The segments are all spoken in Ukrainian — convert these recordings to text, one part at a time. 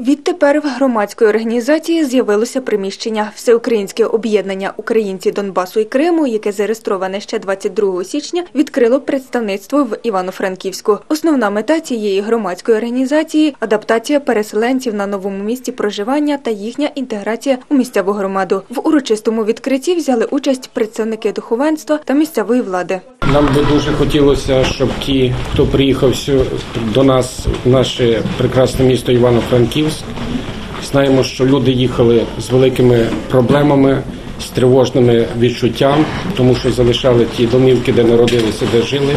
Відтепер в громадської організації з'явилося приміщення Всеукраїнське об'єднання Українці Донбасу і Криму, яке зареєстроване ще 22 січня, відкрило представництво в Івано-Франківську. Основна мета цієї громадської організації адаптація переселенців на новому місці проживання та їхня інтеграція у місцеву громаду. В урочистому відкритті взяли участь представники духовенства та місцевої влади. Нам би дуже хотілося, щоб ті, хто приїхав до нас, в наше прекрасне місто Івано-Франківськ, знаємо, що люди їхали з великими проблемами, з тривожними відчуттям, тому що залишали ті домівки, де народилися, де жили.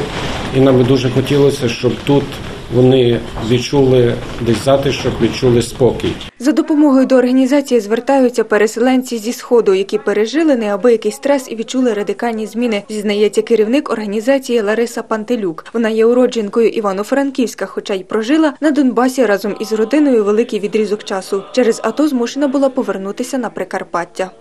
І нам би дуже хотілося, щоб тут вони відчули десь затишок, відчули спокій. За допомогою до організації звертаються переселенці зі сходу, які пережили неабиякий стрес і відчули радикальні зміни. Зізнається керівник організації Лариса Пантелюк. Вона є уродженкою Івано-Франківська, хоча й прожила на Донбасі разом із родиною великий відрізок часу. Через АТО змушена була повернутися на Прикарпаття.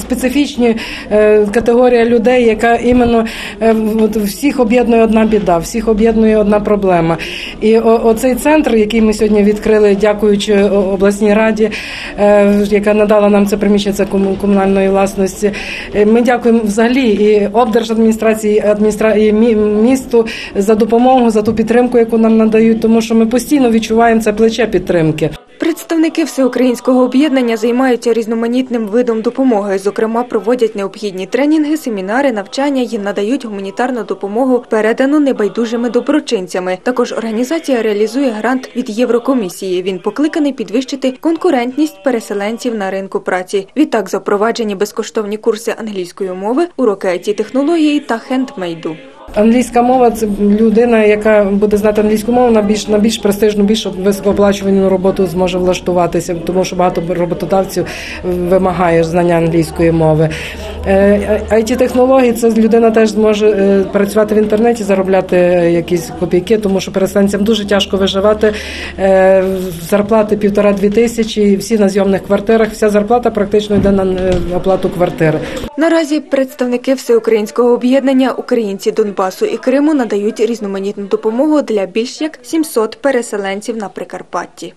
Специфічні е, категорія людей, яка іменно е, всіх об'єднує одна біда, всіх об'єднує одна проблема. І оцей центр, який ми сьогодні відкрили, дякуючи обласній раді, е, яка надала нам це приміщення кому- комунальної власності. Ми дякуємо взагалі і облдержадміністрації, і адміністра... і місту за допомогу, за ту підтримку, яку нам надають, тому що ми постійно відчуваємо це плече підтримки. Представники всеукраїнського об'єднання займаються різноманітним видом допомоги. Зокрема, проводять необхідні тренінги, семінари, навчання і надають гуманітарну допомогу, передану небайдужими доброчинцями. Також організація реалізує грант від Єврокомісії. Він покликаний підвищити конкурентність переселенців на ринку праці. Відтак запроваджені безкоштовні курси англійської мови, уроки it технології та хендмейду. Англійська мова це людина, яка буде знати англійську мову на більш на більш престижну, більш високооплачувану роботу зможе влаштуватися, тому що багато роботодавців вимагає знання англійської мови. it технології це людина теж зможе е, працювати в інтернеті, заробляти е, якісь копійки, тому що переселенцям дуже тяжко виживати. Е, Зарплати півтора-дві тисячі, всі на зйомних квартирах. Вся зарплата практично йде на е, оплату квартири. Наразі представники всеукраїнського об'єднання Українці Донбасу і Криму надають різноманітну допомогу для більш як 700 переселенців на Прикарпатті.